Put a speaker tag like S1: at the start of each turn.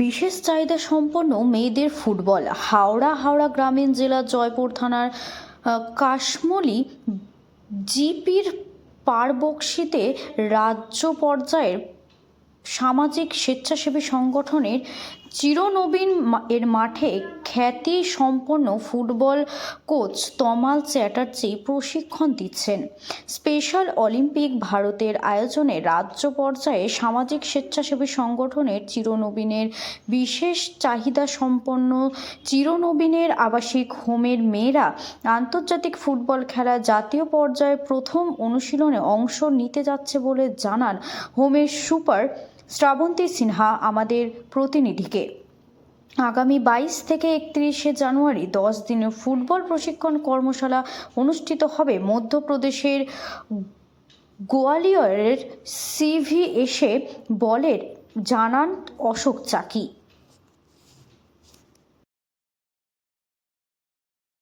S1: বিশেষ চাহিদা সম্পন্ন মেয়েদের ফুটবল। হাওড়া হাওড়া গ্রামীণ জেলা জয়পুর থানার কাশমলি জিপির পারবক্সিতে রাজ্য পর্যায়ের সামাজিক স্বেচ্ছাসেবী সংগঠনের চিরনবীন এর মাঠে খ্যাতি সম্পন্ন ফুটবল কোচ তমাল চ্যাটার্জি প্রশিক্ষণ দিচ্ছেন। স্পেশাল অলিম্পিক ভারতের আয়োজনে রাজ্য পর্যায়ে সামাজিক স্বেচ্ছাসেবী সংগঠনের চিরনবীনের বিশেষ চাহিদা সম্পন্ন চিরনবীনের আবাসিক হোমের মেয়েরা আন্তর্জাতিক ফুটবল খেলা জাতীয় পর্যায়ে প্রথম অনুশীলনে অংশ নিতে যাচ্ছে বলে জানান হোমের সুপার শ্রাবন্তী সিনহা, আমাদের প্রতিনিধিকে। আগামী বাইশ থেকে একত্রিশে জানুয়ারি দশ দিনের ফুটবল প্রশিক্ষণ কর্মশালা অনুষ্ঠিত হবে। মধ্যপ্রদেশের গোয়ালিয়রের সিভি এসে বলের জানান অশোক চাকি।